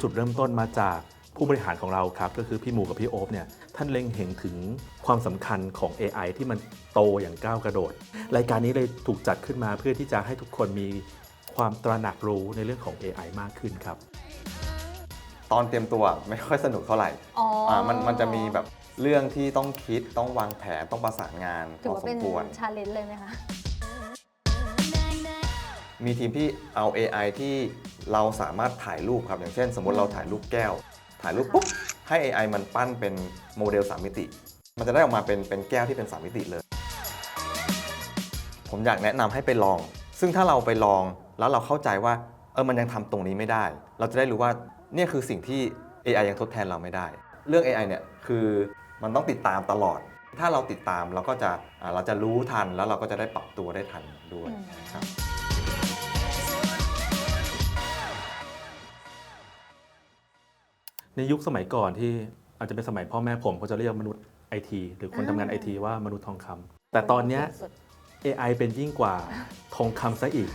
จุดเริ่มต้นมาจากผู้บริหารของเราครับก็คือพี่หมูกับพี่โอ๊บเนี่ยท่านเล็งเห็นถึงความสำคัญของ AI ที่มันโตอย่างก้าวกระโดด รายการนี้เลยถูกจัดขึ้นมาเพื่อที่จะให้ทุกคนมีความตระหนักรู้ในเรื่องของ AI มากขึ้นครับ ตอนเตรียมตัวไม่ค่อยสนุกเท่าไหร่อ๋ออ่ามันมันจะมีแบบเรื่องที่ต้องคิดต้องวางแผนต้องประสานงานพถืออว่าสเป็มนควรชาเลนจ์เลยไหมคะ มีทีมที่เอา AI ที่เราสามารถถ่ายรูปครับ อย่างเช่น สมมติเราถ่ายรูปแก้ว ถ่ายรูปปุ๊บให้ AI มันปั้นเป็นโมเดล 3 มิติ มันจะได้ออกมาเป็นเป็นแก้วที่เป็น 3 มิติเลย ผมอยากแนะนำให้ไปลอง ซึ่งถ้าเราไปลองแล้วเราเข้าใจว่าเออมันยังทำตรงนี้ไม่ได้ เราจะได้รู้ว่าเนี่ยคือสิ่งที่ AI ยังทดแทนเราไม่ได้ เรื่อง AI เนี่ยคือมันต้องติดตามตลอด ถ้าเราติดตามเราก็จะเราจะรู้ทันแล้วเราก็จะได้ปรับตัวได้ทันด้วยครับ ในยุคสมัยก่อนที่อาจจะเป็นสมัยพ่อแม่ผมเขาจะเรียกมนุษย์ไอทีหรือคนทำงานไอทีว่ามนุษย์ทองคำแต่ตอนเนี้ยสุด AI เป็นยิ่งกว่าทองคำซะอีก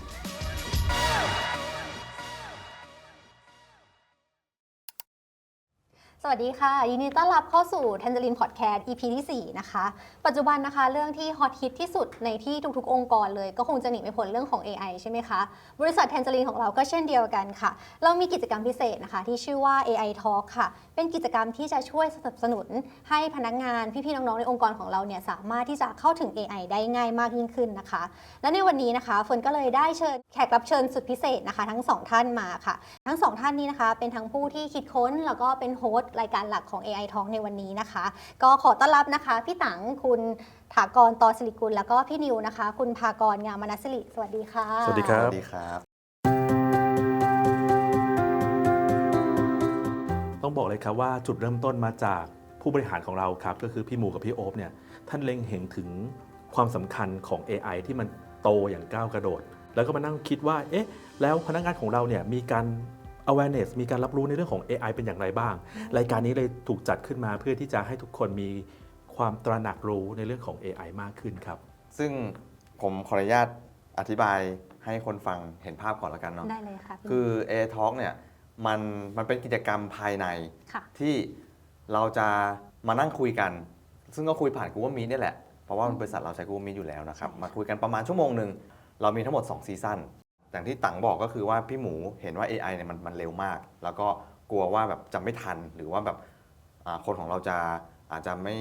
วัสดีค่ะ ยินดีต้อนรับเข้าสู่ Tangerine Podcast EP ที่ 4 นะคะ ปัจจุบันนะคะ เรื่องที่ฮอตฮิตที่สุดในที่ทุกๆ องค์กรเลย ก็คงจะหนีไม่พ้นเรื่องของ AI ใช่ไหมคะ บริษัท Tangerine ของเราก็เช่นเดียวกันค่ะ เรามีกิจกรรมพิเศษนะคะ ที่ชื่อว่า AI Talk ค่ะ เป็นกิจกรรมที่จะช่วยสนับสนุน ให้พนักงานพี่ๆน้องๆในองค์กรของเราเนี่ยสามารถที่จะเข้าถึง AI ได้ง่ายมากยิ่งขึ้นนะคะ และในวันนี้นะคะเฟิร์นก็เลยได้เชิญแขกรับเชิญสุดพิเศษนะคะ ทั้งสองท่านมาค่ะ ทั้งสองท่านนี้นะคะ เป็นทั้งผู้ที่คิดค้นแล้วก็เป็นโฮสต์รายการหลักของ AI Talk ในวันนี้นะคะ ก็ขอต้อนรับนะคะ พี่ตังคุณถากรตอสิริกุล แล้วก็พี่นิวนะคะ คุณภากรงามมนัสสิริสวัสดีค่ะ สวัสดีครัสบวัสดีครับ ต้องบอกเลยครับว่าจุดเริ่มต้นมาจากผู้บริหารของเราครับ ก็คือพี่หมูกับพี่โอ๊บเนี่ยท่านเล็งเห็นถึงความสำคัญของ AI ที่มันโตอย่างก้าวกระโดด แล้วก็มานั่งคิดว่า เอ๊ะ แล้วพนักงานของเราเนี่ยมีการ awareness มีการรับรู้ในเรื่องของ AI เป็นอย่างไรบ้าง รายการนี้เลยถูกจัดขึ้นมาเพื่อที่จะให้ทุกคนมีความตระหนักรู้ในเรื่องของ AI มากขึ้นครับ ซึ่งผมขออนุญาตอธิบายให้คนฟังเห็นภาพก่อนแล้วกันเนาะได้เลยค่ะพี่คือ a Talk เนี่ยมันมันเป็นกิจกรรมภายในค่ะที่เราจะมานั่งคุยกัน ซึ่งก็คุยผ่าน Google Meet นี่แหละ เพราะว่าบริษัทเราใช้ Google Meet อยู่แล้วนะครับใช่ค่ะมาคุยกันประมาณชั่วโมงหนึ่งเรามีทั้งหมด 2 ซีซั่น อย่างที่ตังบอกก็คือว่าพี่หมูเห็นว่า AI เนี่ยมันมันเร็วมาก แล้วก็กลัวว่าแบบจะไม่ทันหรือว่าแบบอ่าคนของเราจะอาจจะไม่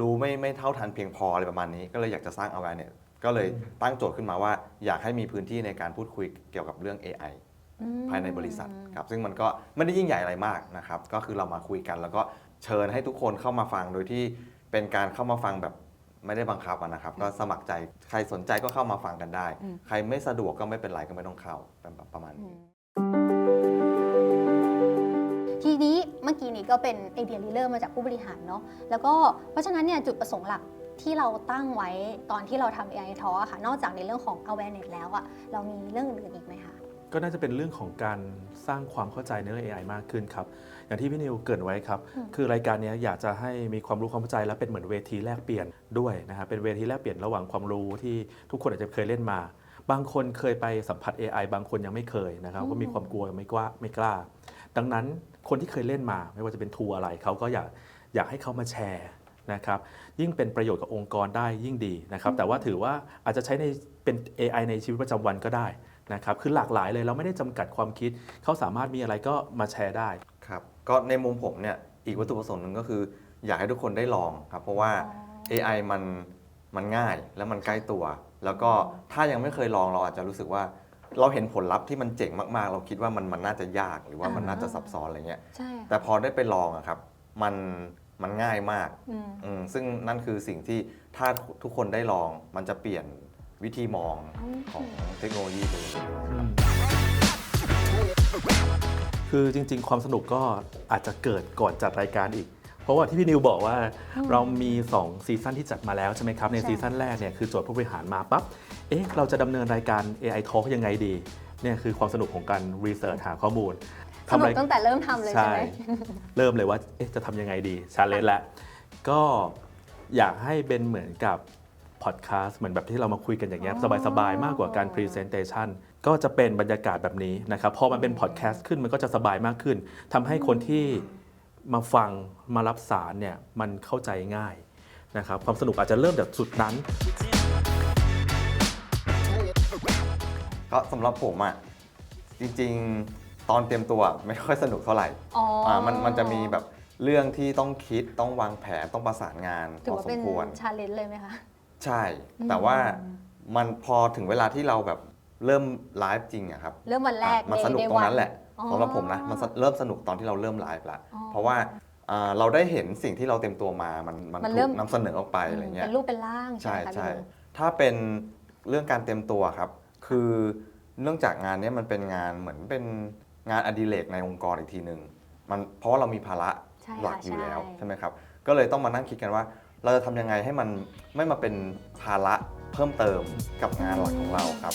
รู้ไม่ไม่เท่าทันเพียงพออะไรประมาณนี้ ก็เลยอยากจะสร้าง awareness ก็เลยตั้งโจทย์ขึ้นมาว่า อยากให้มีพื้นที่ในการพูดคุยเกี่ยวกับเรื่อง AI อืม ภายในบริษัทครับซึ่งมันก็ไม่ได้ยิ่งใหญ่อะไรมากนะครับ ก็คือเรามาคุยกัน แล้วก็เชิญให้ทุกคนเข้ามาฟังโดยที่เป็นการเข้ามาฟังแบบ ไม่ได้บังคับอะนะครับ ก็สมัครใจใครสนใจก็เข้ามาฟังกันได้ อืม ใครไม่สะดวกก็ไม่เป็นไรก็ไม่ต้องเข้าเป็นแบบประมาณอืนี้มทีนี้เมื่อกี้นี้ก็เป็นไอเดียรีเลอร์มาจากผู้บริหารเนาะแล้วก็เพราะฉะนั้นเนี่ยจุดประสงค์หลักที่เราตั้งไว้ตอนที่เราทำ AI Talk อะค่ะ นอกจากในเรื่องของ awareness แล้วอะเรามีเรื่องอื่นๆอีกไหมคะ ก็น่าจะเป็นเรื่องของการสร้างความเข้าใจในเรื่อง AI มากขึ้นครับ อย่างที่พี่นิวเกรินไว้ครับอืมคือรายการเนี้ยอยากจะให้มีความรู้ความเข้าใจและเป็นเหมือนเวทีแลกเปลี่ยนด้วยนะครับเป็นเวทีแลกเปลี่ยนระหว่างความรู้ที่ทุกคนอาจจะเคยเล่นมา บางคนเคยไปสัมผัส AI บางคนยังไม่เคยนะครับก็มีความกลัวไม่กล้าไม่กล้า ดังนั้นคนที่เคยเล่นมา ไม่ว่าจะเป็นทัวร์อะไรเขาก็อยากอยากให้เขามาแชร์นะครับยิ่งเป็นประโยชน์กับองค์กรได้ยิ่งดีนะครับแต่ว่าถือว่าอาจจะใช้ในเป็น AI ในชีวิตประจำวันก็ได้นะครับคือหลากหลายเลยเราไม่ได้จำกัดความคิด เขาสามารถมีอะไรก็มาแชร์ได้ครับ ก็ในมุมผมเนี่ยอีกวัตถุประสงค์หนึ่งก็คือ อยากให้ทุกคนได้ลองครับเพราะว่า AI มันมันง่ายแล้วมันใกล้ตัว แล้วก็ถ้ายังไม่เคยลองเราอาจจะรู้สึกว่า เราเห็นผลลัพธ์ที่มันเจ๋งมากๆ เราคิดว่ามันมันน่าจะยากหรือว่ามันอ่าน่าจะซับซ้อนอะไรเงี้ยใช่ แต่พอได้ไปลองอะครับมันมันง่ายมากอืม อืมซึ่งนั่นคือสิ่งที่ถ้าทุกคนได้ลอง มันจะเปลี่ยนวิธีมองอืมของเทคโนโลยีไปเลย คือจริง ๆ ความสนุกก็อาจจะเกิดก่อนจัดรายการอีก เพราะว่าที่พี่นิวบอกว่าอืมเรามี2ซีซั่นที่จัดมาแล้วใช่ไหมครับ ในใช่ซีซั่นแรกเนี่ยคือโจทย์ผู้บริหารมาปั๊บ เอ๊ะเราจะดำเนินรายการ AI Talk ยังไงดีเนี่ยคือความสนุกของการรีเสิร์ชหาข้อมูลสนุกรายตั้งแต่เริ่มทำเลยใช่ใช่ไหมเริ่มเลยว่าเอ๊ะจะทำยังไงดีชาเลนจ์แล้วก็อยากให้เป็นเหมือนกับพอดแคสต์เหมือนแบบที่เรามาคุยกันอย่างเงี้ยอ๋อสบายๆ มากกว่าการพรีเซนเตชัน ก็จะเป็นบรรยากาศแบบนี้นะครับพอมันเป็นพอดแคสต์ขึ้นมันก็จะสบายมากขึ้นทำให้คนที่มาฟังมารับสารเนี่ยมันเข้าใจง่ายนะครับความสนุกอาจจะเริ่มจากจุดนั้น ก็สำหรับผมอะจริงๆ ตอนเตรียมตัวไม่ค่อยสนุกเท่าไหร่อ๋อออ่ามันมันจะมีแบบเรื่องที่ต้องคิดต้องวางแผนต้องประสานงานถืพออว่าสเป็มนควร ชาเลนจ์เลยไหมคะ ใช่ แต่ว่ามันพอถึงเวลาที่เราแบบ เริ่มไลฟ์จริงอะครับเริ่มวันแรก อะมันในสนุกในตรงวันั้นแหละอ๋อสำหรับผมนะมันสเริ่มสนุกตอนที่เราเริ่มไลฟ์ละอ๋อเพราะว่าอ่าเราได้เห็นสิ่งที่เราเตรียมตัวมามันมันมันถูเริ่กมนำเสนอออกไปอะไรเงี้ย เป็นรูปเป็นร่างใช่ไหมคะใช่พี่หมูถ้าเป็นเรื่องการเตรียมตัวครับ คือเนื่องจากงานเนี้ยมันเป็นงานเหมือนเป็นงานอดิเรกในองค์กรอีกทีหนึ่งมันเพราะว่าเรามีภาระใช่หลัค่ะกอยู่แล้วใช่ ใช่ไหมครับ ก็เลยต้องมานั่งคิดกันว่า เราจะทำยังไงให้มันไม่มาเป็นภาระ เพิ่มเติมกับงานหลักของเราครับ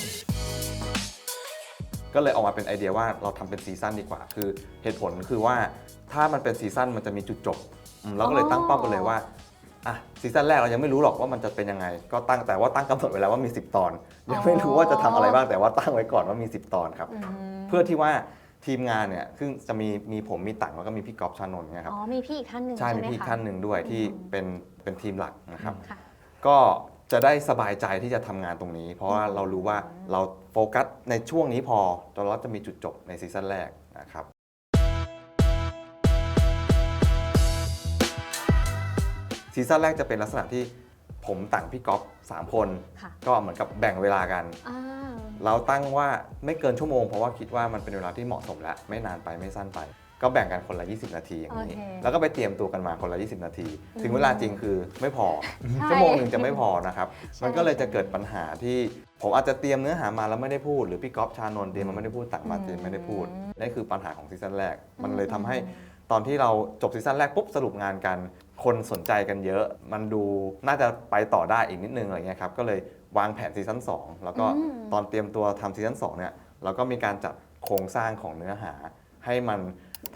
ก็เลยออกมาเป็นไอเดียว่าเราทำเป็นซีซั่นดีกว่า คือเหตุผลคือว่าถ้ามันเป็นซีซั่นมันจะมีจุดจบอืมเราก็เลยตั้งเป้าไปเลยว่าอะซีซั่นแรกเรายังไม่รู้หรอกว่ามันจะเป็นยังไง ก็ตั้งแต่ว่าตั้งกำหนดไว้แล้วว่ามี 10 ตอน ยังไม่รู้ว่าจะทำอะไรบ้างแต่ว่าตั้งไว้ก่อนว่ามี 10 ตอนครับอืมเพื่อที่ว่าทีมงานเนี่ยซึ่งจะมีมีผมมีตังแล้วก็มีพี่กอฟชานนท์เนี่ยครับอ๋อมีพี่อีกท่านหนึ่งใช่ใช่มีไหมพี่อีกคะท่านหนึ่งด้วยที่อืมเป็นเป็นทีมหลักนะครับค่ะก็ จะได้สบายใจที่จะทำงานตรงนี้ เพราะว่าเรารู้ว่าเราโฟกัสในช่วงนี้พอจนเราจะมีจุดจบในซีซั่นแรกนะครับ ซีซั่นแรกจะเป็นลักษณะที่ผมต่างพี่ก๊อฟสามคน ค่ะ ก็เหมือนกับแบ่งเวลากัน อ่าเราตั้งว่าไม่เกินชั่วโมงเพราะว่าคิดว่ามันเป็นเวลาที่เหมาะสมแล้ว ไม่นานไปไม่สั้นไป ก็แบ่งกันคนละ 20 นาทีอย่างนี้ โอเคแล้วก็ไปเตรียมตัวกันมาคนละ 20 นาทีถึงเวลาจริงคือไม่พอ ใช่ชั่วโมงหนึ่งจะไม่พอนะครับ ใช่ มันก็เลยจะเกิดปัญหาที่ผมอาจจะเตรียมเนื้อหามาแล้วไม่ได้พูด หรือพี่ก๊อฟชานนท์เตรียมมาไม่ได้พูดตักมาเตรียมไม่ได้พูดนี่คือปัญหาของซีซั่นแรก มันเลยทำให้ตอนที่เราจบซีซั่นแรกปุ๊บสรุปงานกัน คนสนใจกันเยอะ มันดูน่าจะไปต่อได้อีกนิดนึงอะไรเงี้ยครับก็เลยวางแผนซีซั่น2แล้วก็อืม ตอนเตรียมตัวทำซีซั่น2เนี่ยเราก็มีการจัดโครงสร้างของเนื้อหา ให้มัน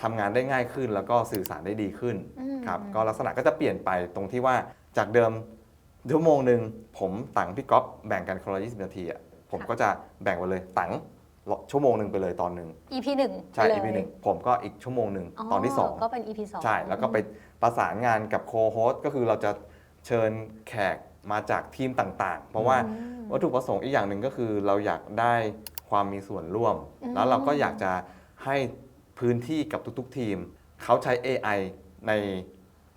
ทำงานได้ง่ายขึ้น แล้วก็สื่อสารได้ดีขึ้นอืม ครับก็ลักษณะก็จะเปลี่ยนไปตรงที่ว่าจากเดิมชั่วโมงหนึ่งผมตังพี่ก๊อฟแบ่งกันคนละ20 นาทีอะผมก็จะแบ่งไปเลยตังชั่วโมงหนึ่งไปเลยตอนหนึ่ง EP หนึ่งใช่เลย EP หนึ่งผมก็อีกชั่วโมงหนึ่งตอนที่สองก็เป็น EP สองใช่ แล้วก็ไปประสานงานกับโคโฮสก็คือเราจะเชิญแขกมาจากทีมต่างๆ เพราะว่าอืมวัตถุประสงค์อีกอย่างหนึ่งก็คือเราอยากได้ความมีส่วนร่วม อืม แล้วเราก็อยากจะให้ พื้นที่กับทุกๆ ทีม เขาใช้ AI ใน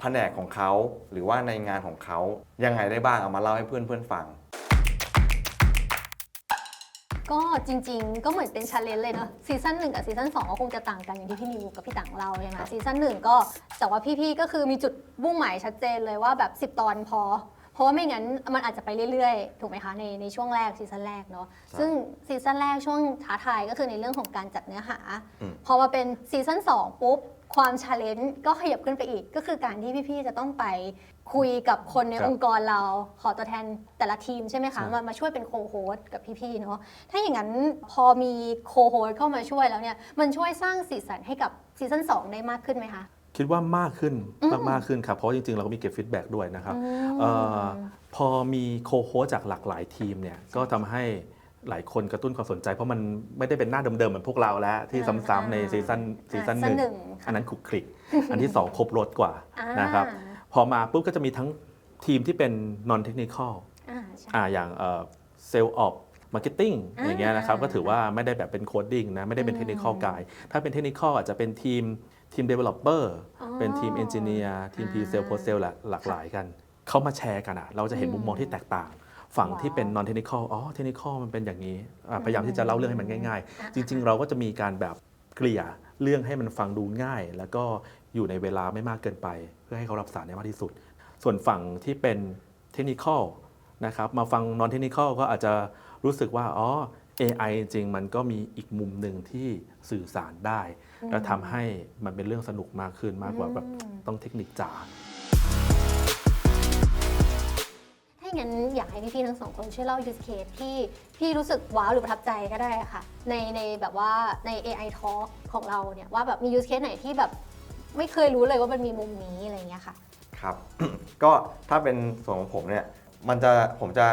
แผนกของเขา หรือว่าในงานของเขายังไงได้บ้างเอามาเล่าให้เพื่อนๆฟัง ก็จริงๆ ก็เหมือนเป็นชาเลนจ์เลยเนาะซีซั่นหนึ่งกับซีซั่นสองก็คงจะต่างกันอย่างที่พี่นิวกับพี่ตังเราใช่ไหมซีซั่นหนึ่งก็แต่ว่าพี่ๆก็คือมีจุดมุ่งหมายชัดเจนเลยว่าแบบ 10 ตอนพอ เพราะว่าไม่งั้นมันอาจจะไปเรื่อยๆ ถูกไหมคะในในช่วงแรกซีซั่นแรกเนาะซึ่งซีซั่นแรกช่วงท้าทายก็คือในเรื่องของการจัดเนื้อหาอืมพอมาเป็นซีซั่น2ปุ๊บความชาเลนจ์ก็ขยับขึ้นไปอีก ก็คือการที่พี่ๆจะต้องไปคุยกับคนในครับองค์กรเราขอตัวแทนแต่ละทีมใช่ไหมคะใช่มามาช่วยเป็นโคโฮสกับพี่ๆเนาะถ้าอย่างนั้นพอมีโคโฮสเข้ามาช่วยแล้วเนี่ยมันช่วยสร้างสีสันให้กับซีซั่น2ได้มากขึ้นไหมคะ คิดว่ามากขึ้นอืมมากมากขึ้นครับ เพราะจริง ๆ เราก็มีเก็บฟีดแบ็กด้วยนะครับอืมเออพอมีโคโฮสจากหลากหลายทีมเนี่ยก็ทำให้หลายคนกระตุ้นความสนใจ เพราะมันไม่ได้เป็นหน้าเดิมๆเหมือนพวกเราแล้ว ที่อ่าซ้ำๆในซีซั่นซีซั่นหนึ่งหนึ่งอันนั้นขลุกคลิก อันที่ 2 ครบรถกว่าอ่านะครับพอมาปุ๊บก็จะมีทั้งทีมที่เป็น non technical อ่าใช่อ่าอย่างเซลล์ออฟมาร์เก็ตติ้งอ่าอย่างเงี้ยนะครับก็ถือว่าไม่ได้แบบเป็นโคดดิ้งนะไม่ได้เป็นอืมเทคนิคอลกายถ้าเป็นเทคนิคอลอาจจะเป็นทีม ทีม developer อ๋อเป็นทีมเอนจิเนียร์ทีมอ่าพีเซลโพเซลหลากหลายกันเขามาแชร์กันอะเราจะเห็นอืมมุมมองที่แตกต่าง ฝั่งว้าวที่เป็น non technical อ๋อ technical มันเป็นอย่างนี้อ่าพยายามที่จะเล่าเรื่องให้มันง่ายอ่าๆจริง ๆ เราก็จะมีการแบบเกลี่ยเรื่องให้มันฟังดูง่าย แล้วก็อยู่ในเวลาไม่มากเกินไป เพื่อให้เขารับสารได้มากที่สุด ส่วนฝั่งที่เป็นเทคนิคอลนะครับมาฟัง non technical ก็อาจจะรู้สึกว่าอ๋อ AI จริงๆมันก็มีอีกมุมหนึ่งที่สื่อสารได้ และทำให้มันเป็นเรื่องสนุกมากขึ้นมากกว่าแบบอืมต้องเทคนิคจ๋าถ้าอย่างนั้นอยากให้พี่ๆทั้งสองคนช่วยเล่า use case ที่พี่รู้สึกว้าวหรือประทับใจก็ได้ค่ะ ในในแบบว่าใน AI Talk ของเราเนี่ยว่าแบบมี use case ไหนที่แบบไม่เคยรู้เลยว่ามันมีมุมนี้อะไรอย่างเงี้ยค่ะ ครับ ก็ถ้าเป็นส่วนของผมเนี่ย มันจะผมจะ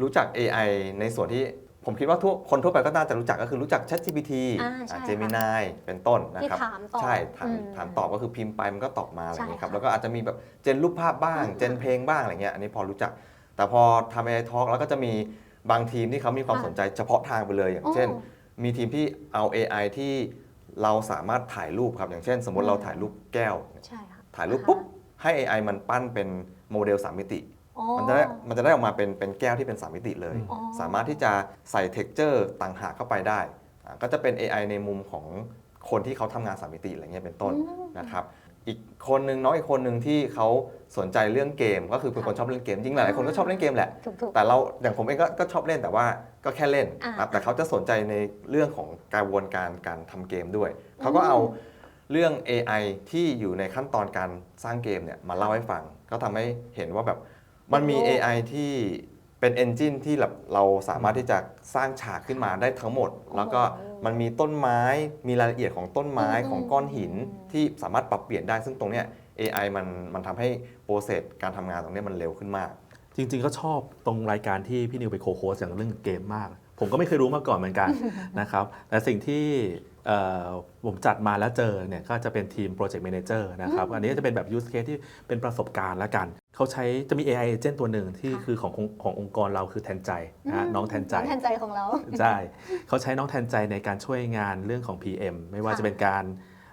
รู้จัก AI ในส่วนที่ ผมคิดว่าทุกคนทั่วไปก็น่าจะรู้จักก็คือรู้จัก ChatGPT อ่าใช่ค่ะเจมินายเป็นต้นนะครับที่ถามตอบใช่ถามอืมถามตอบก็คือพิมพ์ไปมันก็ตอบมาอะไรอย่างเงี้ยครับ ใช่ค่ะแล้วก็อาจจะมีแบบเจนรูปภาพบ้างอ่าเจนเพลงบ้างอะไรเงี้ยอันนี้พอรู้จัก แต่พอทำ AI Talk แล้วก็จะมีบางทีมที่เขามีความค่ะสนใจเฉพาะทางไปเลย อย่างโอ้เช่นมีทีมที่เอา AI ที่เราสามารถถ่ายรูปครับ อย่างเช่น สมมติเราถ่ายรูปแก้ว ใช่ค่ะถ่ายรูปปุ๊บ ให้ AI มันปั้นเป็นโมเดล3มิติอ๋อ มันจะได้มันจะได้ออกมาเป็นเป็นแก้วที่เป็น 3 มิติเลย อ๋อ สามารถที่จะใส่เท็กเจอร์ต่างหากเข้าไปได้อ่าก็จะเป็น AI ในมุมของคนที่เขาทำงาน3มิติอะไรเงี้ยเป็นต้นอืมนะครับ อีกคนหนึ่งน้องอีกคนหนึ่งที่เขาสนใจเรื่องเกม ก็คือเป็นคนค่ะชอบเล่นเกมจริงหลายๆคนก็ชอบเล่นเกมแหละ ถูกถูก แต่เราอย่างผมเองก็ก็ชอบเล่นแต่ว่าก็แค่เล่นอ่านะครับแต่เขาจะสนใจในเรื่องของกระบวนการการทำเกมด้วย เขาก็เอาเรื่อง AI ที่อยู่ในขั้นตอนการสร้างเกมเนี่ยมาเล่าให้ฟัง ก็ทำให้เห็นว่าแบบ มันมีโอ้ AI ที่เป็น engine ที่แบบเราสามารถที่จะสร้างฉากขึ้นมาได้ทั้งหมด แล้วก็มันมีต้นไม้มีรายละเอียดของต้นไม้อืมของก้อนหินอืมที่สามารถปรับเปลี่ยนได้ซึ่งตรงเนี้ย AI มันมันทำให้โปรเซสการทำงานตรงเนี้ยมันเร็วขึ้นมาก จริงๆก็ชอบตรงรายการที่พี่นิวไปโคโฮสอย่างเรื่องเกมมาก ผมก็ไม่เคยรู้มาก่อนเหมือนกัน นะครับ แต่สิ่งที่เอ่อผมจัดมาแล้วเจอเนี่ยก็จะเป็นทีม Project Manager นะครับ อันนี้จะเป็นแบบ use case ที่เป็นประสบการณ์ละกัน เขาใช้จะมี AI agent ตัวหนึ่งที่ค่ะคือของของขององค์กรเราคือแทนใจนะฮะน้องแทนใจน้องแทนใจของเราใช่เขาใช้น้องแทนใจในการช่วยงานเรื่องของ PM ไม่ว่าค่ะจะเป็นการ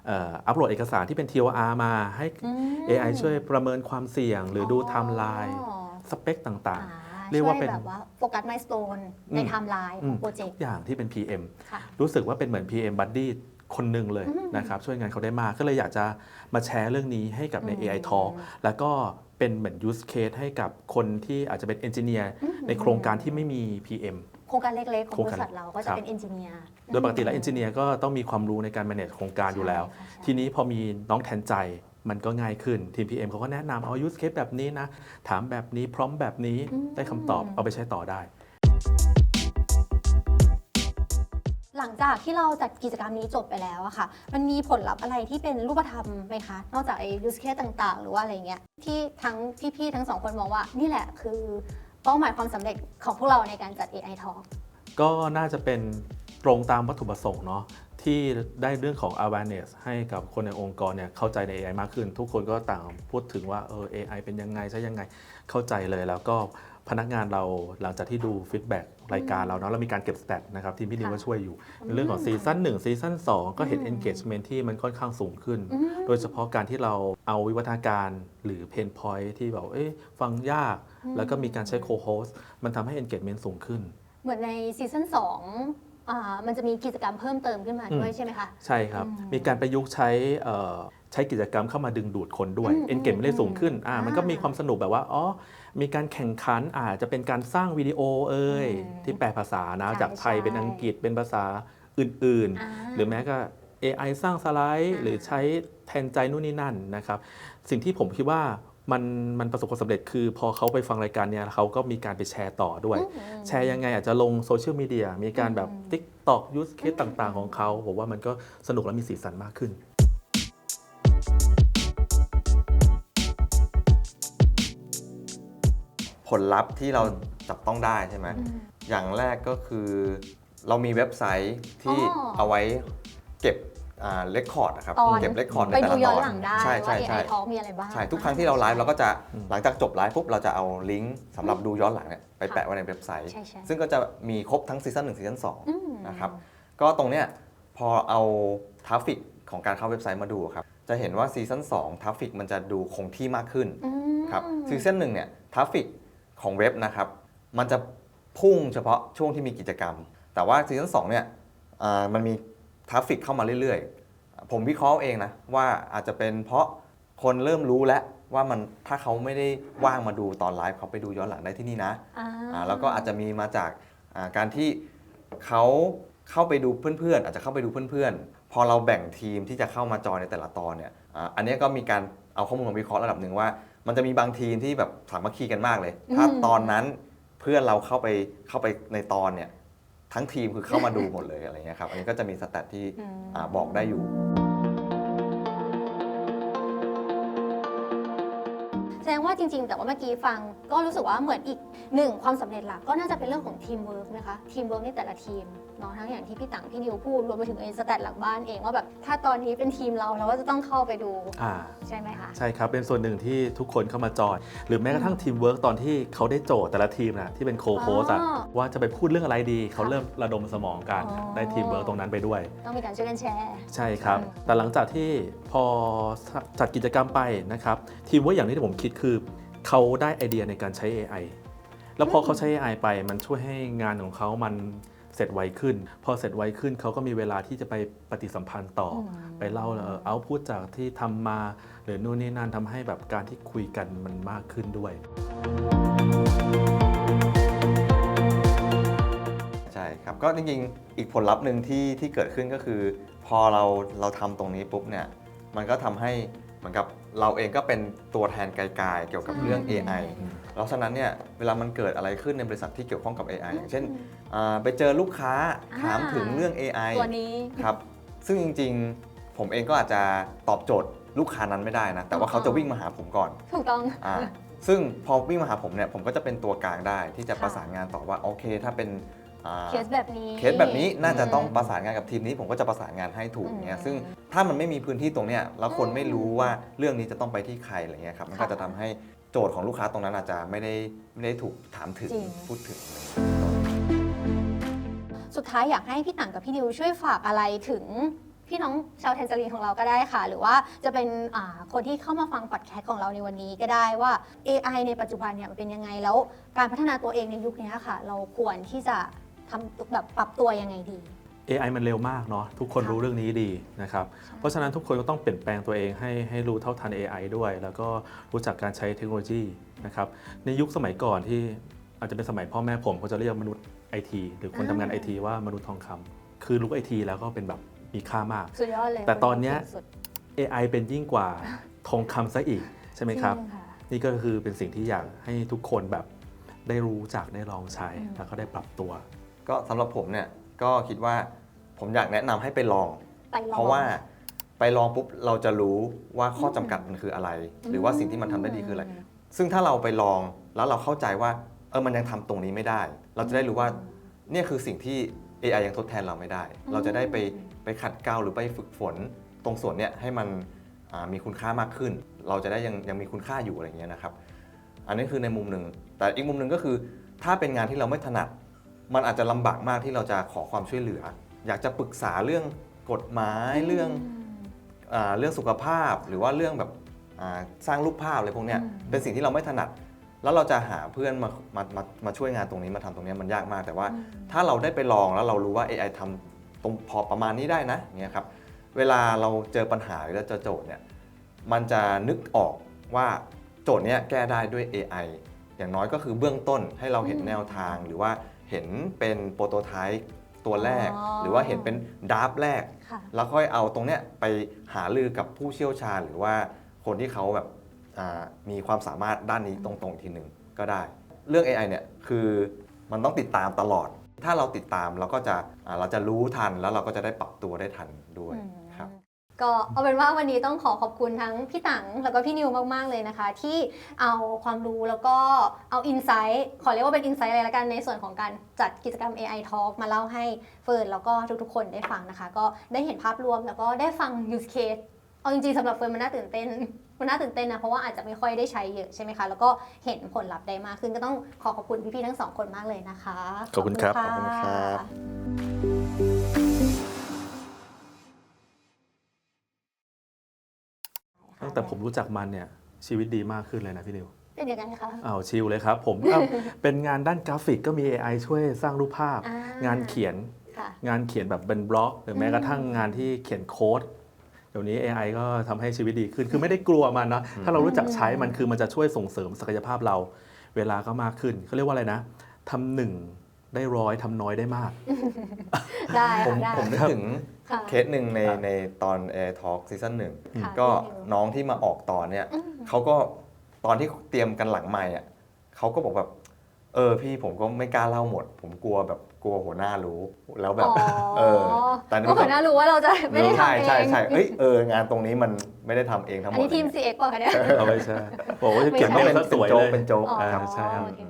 เอ่ออัปโหลดเอกสารที่เป็น TOR มาให้อืม AI ช่วยประเมินความเสี่ยง หรือดูไทม์ไลน์อ๋อสเปคต่างอ่เรียกว่าเป็นช่แบบว่าโฟกัสไมสโตนในอืมไทม์ไลน์ๆขอืองมโปรเจกทุต์กอย่างที่เป็น PM ค่ะรู้สึกว่าเป็นเหมือน PM Buddy คนหนึ่งเลยอืมนะครับช่วยงานเขาได้มากก็เลยอยากจะมาแชร์เรื่องนี้ให้กับในอืม AI Talk แล้วก็เป็นเหมือน use case ให้กับคนที่อาจจะเป็น engineer ในโครงการที่ไม่มี PM โครงการเล็กๆ ของโครงบการริษัทเราก็คจะรับเป็นเอนจิเนียร์โดยปกติแล้ว engineer ก็ต้องมีความรู้ในการ manage โครงการอยู่แล้วใช่ค่ะทีนี้พอมีน้องแทนใจมันก็ง่ายขึ้น ทีม PM เขาก็แนะนำเอา use case แบบนี้นะ ถามแบบนี้พร้อมแบบนี้อืมได้คำตอบเอาไปใช้ต่อได้ หลังจากที่เราจัดกิจกรรมนี้จบไปแล้วอะค่ะ มันมีผลลัพธ์อะไรที่เป็นรูปธรรมไหมคะ นอกจากไอ้ยูสเคสต่างๆ หรือว่าอะไรเงี้ย ที่ทั้งพี่ๆ ทั้งสองคนมองว่า นี่แหละคือเป้าหมายความสำเร็จของพวกเราในการจัด AI Talk ก็น่าจะเป็นตรงตามวัตถุประสงค์เนาะที่ได้เรื่องของ awareness ให้กับคนในองค์กรเนี่ยเข้าใจใน AI มากขึ้น ทุกคนก็ต่างพูดถึงว่าเออ AI เป็นยังไงใช้ยังไงเข้าใจเลยแล้วก็ พนักงานเราหลังจากที่ดูฟีดแบ็กรายการเราเนาะเรามีการเก็บสแตทนะครับทีมพี่นิวค่ะก็ช่วยอยู่ในเรื่องของซีซั่น1ซีซั่น2 ก็เห็นอืม engagement ที่มันค่อนข้างสูงขึ้นอืมโดยเฉพาะการที่เราเอาวิวัฒนาการหรือ pain point ที่แบบเอ๊ะฟังยากอืมแล้วก็มีการใช้ co-host มันทำให้ engagement สูงขึ้น เหมือนในซีซั่น2อ่ามันจะมีกิจกรรมเพิ่มเติมขึ้นมาด้วยใช่ไหมคะ ใช่ครับอืมมีการประยุกต์ใช้เอ่อ ใช้กิจกรรมเข้ามาดึงดูดคนด้วยอืมเอ็นเกจไม่ได้สูงขึ้นอ่าอ่ามัมันก็มีความสนุกแบบว่าอ๋อมีการแข่งขันอาจจะเป็นการสร้างวิดีโอเอ่ยอืมที่แปลภาษานะใช่จากไทยใช่เป็นอังกฤษเป็นภาษาอื่นอ่าๆหรือแม้ก็ AI สร้างสไลด์อ่าหรือใช้แทนใจนู่นนี่นั่นนะครับ สิ่งที่ผมคิดว่ามันมันประสบความสำเร็จคือพอเขาไปฟังรายการเนี้ยเขาก็มีการไปแชร์ต่อด้วยอืมแชร์ยังไงอาจจะลงโซเชียลมีเดียมีการแบบอืม TikTok ยูสเคสต่างๆ ของเขาผมว่ามันก็สนุกและมีสีสันมากขึ้น ผลลัพธ์ที่เราจับต้องได้ใช่ไหมอืมอย่างแรกก็คือเรามีเว็บไซต์ที่อ๋อเอาไว้เก็บเรคคอร์ดนะครับตอนเก็บเรคคอร์ดในไปแต่ดูละย้ตอนอนหลังได้ใช่ว่าใช่ใช่ AI Talk มีอะไรบ้างใช่ทุกครั้งที่เราไลฟ์เราก็จะอืมหลังจากจบไลฟ์ปุ๊บเราจะเอาลิงก์สำหรับดูย้อนหลังเนี่ยไปแปะไว้ในเว็บไซต์ใช่ใช่ซึ่งก็จะมีครบทั้งซีซั่น1ซีซั่นอืม2นะครับก็ตรงเนี้ยพอเอาทราฟฟิกของการเข้าเว็บไซต์มาดูครับจะเห็นว่าซีซั่น2ทราฟฟิกมันจะดูคงที่มากขึ้นอืมครับซีซั่นหนึ่งเนี่ยทราฟฟิก ของเว็บนะครับ มันจะพุ่งเฉพาะช่วงที่มีกิจกรรม แต่ว่าซีซั่นสองเนี่ยอ่ามันมีทราฟฟิกเข้ามาเรื่อยๆ ผมวิเคราะห์เองนะ ว่าอาจจะเป็นเพราะคนเริ่มรู้แล้วว่ามันถ้าเขาไม่ได้ว่างมาดูตอนไลฟ์เขาไปดูย้อนหลังได้ที่นี่นะอ่าอ่าแล้วก็อาจจะมีมาจากอ่าการที่เขาเข้าไปดูเพื่อนๆ อาจจะเข้าไปดูเพื่อนๆ พอเราแบ่งทีมที่จะเข้ามาจอยในแต่ละตอนเนี่ยอ่าอันเนี้ยก็มีการเอาข้อมูลมาวิเคราะห์ระดับหนึ่งว่า มันจะมีบางทีมที่แบบสามัคคีกันมากเลย ถ้าอืมตอนนั้นเพื่อนเราเข้าไปเข้าไปในตอนเนี่ยทั้งทีมคือเข้ามาดูหมดเลยอะไรเงี้ยครับ อันนี้ก็จะมีสแตทที่อืมอ่าบอกได้อยู่ แสดงว่าจริงๆ แต่ว่าเมื่อกี้ฟังก็รู้สึกว่าเหมือนอีกหนึ่งความสำเร็จหลักก็น่าจะเป็นเรื่องของทีมเวิร์กนะคะ ทีมเวิร์กในแต่ละทีม เนาะทั้งอย่างที่พี่ตังพี่นิวพูดรวมไปถึงไอ้สแตทหลังบ้านเองว่าแบบถ้าตอนนี้เป็นทีมเราเราก็จะต้องเข้าไปดูอ่าใช่ไหมคะ ใช่ครับ เป็นส่วนหนึ่งที่ทุกคนเข้ามาจอยหรือแม้กระทั่งทีมเวิร์กตอนที่เขาได้โจทย์แต่ละทีมนะที่เป็นโคโ o สอะอ๋อว่าจะไปพูดเรื่องอะไรดี เขาเริ่มระดมสมองกันอ๋อ ได้ทีมเวิร์กตรงนั้นไปด้วย ต้องมีการช่วยกันแชร์ ใช่ครับ อืม แต่หลังจากที่พอจัดกิจกรรมไปนะครับ ทีมเวิร์กอย่างที่ผมคิดคือ เขาได้ไอเดียในการใช้ AI แล้วพอเขาใช้ AI ไปมันช่วยให้งานของเขามัน เสร็จไวขึ้น พอเสร็จไวขึ้นเขาก็มีเวลาที่จะไปปฏิสัมพันธ์ต่ออมไปเล่าเอาพูดจากที่ทำมา หรือนู่นนี่นั่นทำให้แบบการที่คุยกันมันมากขึ้นด้วย ใช่ครับ ก็จริงๆ อีกผลลัพธ์หนึ่งที่ที่เกิดขึ้นก็คือ พอเราเราทำตรงนี้ปุ๊บเนี่ยมันก็ทำให้เห มือนกับเราเองก็เป็นตัวแทนไกลๆเกี่ยวกับเรื่อง AI แล้วฉะนั้นเนี่ยเวลามันเกิดอะไรขึ้นในบริษัทที่เกี่ยวข้องกับ AI อย่างเช่นอ่าไปเจอลูกค้าอ่าถามถึงเรื่อง AI ตัวนี้ครับซึ่งจริงๆ ผมเองก็อาจจะตอบโจทย์ลูกค้านั้นไม่ได้นะ แต่ว่าเขาจะวิ่งมาหาผมก่อนถูกต้องอ่าซึ่งพอวิ่งมาหาผมเนี่ยผมก็จะเป็นตัวกลางได้ที่จะค่ะประสานงานต่อว่าโอเค ถ้าเป็น อ่าเคสแบบนี้ เคสแบบนี้น่าจะต้องมประสานงานกับทีมนี้ ผมก็จะประสานงานให้ถูกอืมเงี้ยซึ่งถ้ามันไม่มีพื้นที่ตรงเนี้ยแล้วคนอืมไม่รู้ว่าเรื่องนี้จะต้องไปที่ใครอะไรเงี้ยครับมันก็ค่ะจะทำให้โจทย์ของลูกค้าตรงนั้นอาจจะไม่ได้ไม่ได้ถูกถามถึงจริง พูดถึง สุดท้ายอยากให้พี่ตังกับพี่นิวช่วยฝากอะไรถึงพี่น้องชาวแทนซารีนของเราก็ได้ค่ะ หรือว่าจะเป็นอ่าคนที่เข้ามาฟังพอดแคสต์ของเราในวันนี้ก็ได้ว่า AI ในปัจจุบันเนี่ยมันเป็นยังไงแล้ว การพัฒนาตัวเองในยุคนี้ค่ะ เราควรที่จะ ทำแบบปรับตัวยังไงดี AI มันเร็วมากเนาะทุกคนค่ะรู้เรื่องนี้ดีนะครับ เพราะฉะนั้นทุกคนก็ต้องเปลี่ยนแปลงตัวเองให้ให้รู้เท่าทัน AI ด้วย แล้วก็รู้จักการใช้เทคโนโลยีนะครับในยุคสมัยก่อนที่อาจจะเป็นสมัยพ่อแม่ผมก็จะเรียกมนุษย์ไอทีหรือคนทำงานไออ่าทีว่ามนุษย์ทองคำคือรู้ไอทีแล้วก็เป็นแบบมีค่ามาก สุดยอดเลย แต่ตอนเนี้ยสุด AI เป็นยิ่งกว่าทองคำซะอีกใช่ไหมครับจงะนี่ก็คือเป็นสิ่งที่อยากให้ทุกคนแบบได้รู้จักได้ลองใช้อืมแล้วก็ได้ปรับตัว ก็สำหรับผมเนี่ยก็คิดว่าผมอยากแนะนำให้ไปลอง ไปลอง เพราะว่าไปลองปุ๊บเราจะรู้ว่าข้อจำกัดมันคืออะไร หรือว่าสิ่งที่มันทำได้ดีคืออะไร ซึ่งถ้าเราไปลองแล้วเราเข้าใจว่าเออมันยังทำตรงนี้ไม่ได้ เราจะได้รู้ว่าเนี่ยคือสิ่งที่ AI ยังทดแทนเราไม่ได้ เราจะได้ไปไปขัดเกลาหรือไปฝึกฝนตรงส่วนเนี้ยให้มันอ่ามีคุณค่ามากขึ้น เราจะได้ยังยังมีคุณค่าอยู่อะไรอย่างเงี้ยนะครับ อันนี้คือในมุมหนึ่งแต่อีกมุมหนึ่งก็คือถ้าเป็นงานที่เราไม่ถนัด มันอาจจะลำบากมากที่เราจะขอความช่วยเหลือ อยากจะปรึกษาเรื่องกฎหมายเรื่องอ่าเรื่องสุขภาพหรือว่าเรื่องแบบอ่าสร้างรูปภาพอะไรพวกเนี้ยอืม เป็นสิ่งที่เราไม่ถนัด แล้วเราจะหาเพื่อนมามามามาช่วยงานตรงนี้มาทำตรงเนี้ยมันยากมากแต่ว่าอืมถ้าเราได้ไปลองแล้วเรารู้ว่า AI ทำตรงพอประมาณนี้ได้นะเงี้ยครับ เวลาเราเจอปัญหาหรือเจอโจทย์เนี่ย มันจะนึกออกว่าโจทย์เนี้ยแก้ได้ด้วย AI อย่างน้อยก็คือเบื้องต้นให้เราเห็นอืม แนวทางหรือว่า เห็นเป็นโปรโตไทป์ตัวแรก อ๋อหรือว่าเห็นเป็นดราฟต์แรก ค่ะแล้วค่อยเอาตรงเนี้ยไปหาลือกับผู้เชี่ยวชาญ หรือว่าคนที่เขาแบบอ่ามีความสามารถด้านนี้ตรงๆอีกทีหนึ่งก็ได้ เรื่อง AI เนี่ยคือมันต้องติดตามตลอด ถ้าเราติดตามเราก็จะอ่าเราจะรู้ทันแล้วเราก็จะได้ปรับตัวได้ทันด้วย อืมครับ ก็เอาเป็นว่าวันนี้ต้องขอขอบคุณทั้งพี่ตังแล้วก็พี่นิวมากๆเลยนะคะ ที่เอาความรู้แล้วก็เอาอินไซต์ขอเรียกว่าเป็นอินไซต์อะไรละกันในส่วนของการจัดกิจกรรม AI Talk มาเล่าให้เฟิร์นแล้วก็ทุกๆคนได้ฟังนะคะ ก็ได้เห็นภาพรวมแล้วก็ได้ฟัง use case เอาจริงๆสำหรับเฟิร์นมันน่าตื่นเต้นมันน่าตื่นเต้นนะเพราะว่าอาจจะไม่ค่อยได้ใช้เยอะใช่ไหมคะแล้วก็เห็นผลลัพธ์ได้มากขึ้นก็ต้องขอขอบคุณพี่ๆทั้งสองคนมากเลยนะคะขอบคุณครับะขอบคุณครับ แต่ผมรู้จักมันเนี่ยชีวิตดีมากขึ้นเลยนะพี่นิวเป็นยังไงคะอ้าวชิลเลยครับผมอ้าวเป็นงานด้านกราฟิกก็มี AI ช่วยสร้างรูปภาพ อ่งานเขียน ค่ะ งานเขียนแบบเป็นบล็อก หรือแม้กระทั่งงานที่เขียนโค้ดเดี๋ยวนี้ AI ก็ทำให้ชีวิตดีขึ้น คือไม่ได้กลัวมันเนาะถ้าเรารู้จักใช้มันคือมันจะช่วยส่งเสริมศักยภาพเรา เวลาก็มากขึ้นเขาเรียกว่าอะไรนะทำหนึ่ง ได้ร้อยทำน้อยได้มาก ได้ผมค่ะได้ ผมนึกถึงค่ะ เคสหนึ่งในครับ ในตอน Air Talk ซีซั่นหนึ่งค่ะก็พี่นิวน้องที่มาออกตอนเนี่ยอืม เขาก็ตอนที่เตรียมกันหลังใหม่อะเขาก็บอกแบบ เออพี่ผมก็ไม่กล้าเล่าหมด ผมกลัวแบบกลัวหัวหน้ารู้แล้วแบบอ๋อเออแต่นี่ก็ หัวหน้ารู้ว่าเราจะไม่ได้ทำใช่เองใช่ใช่เอ้ยเอองานตรงนี้มันไม่ได้ทำเองทั้งหมอัดนนี้ทีมอะไรเงี้ย CX ป่ะคะเนี่ย เอาไม่ใช่บอกว่าจะไม่เขียนใช่เมลซะสวยเลย เป็นโจ๊กอ๋ออ่าใช่ครับ โอเค